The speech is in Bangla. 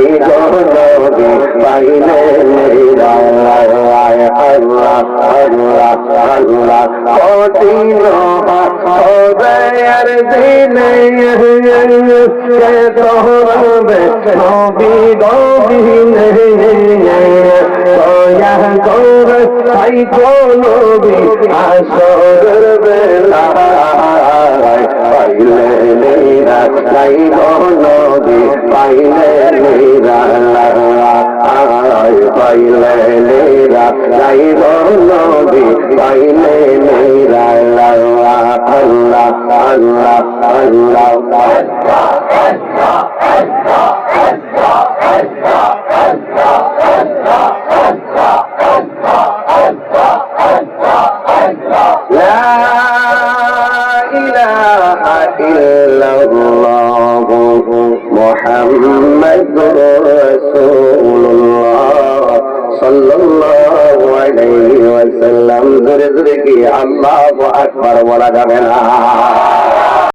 গাইব নবী পাইলে কঠিন দিনে তোরবে নবী গবিনে দয়া কর তাই নবী আসর বেলা পাইলে গাইব নবী পাইলে মেরা পাইলে মেরা গাইব নবী পাইলে মেরা আল্লাহ আল্লাহ আল্লাহ لا إله إلا الله محمد رسول الله صلى الله عليه وسلم ذري ذري الله أكبر ولا جبنا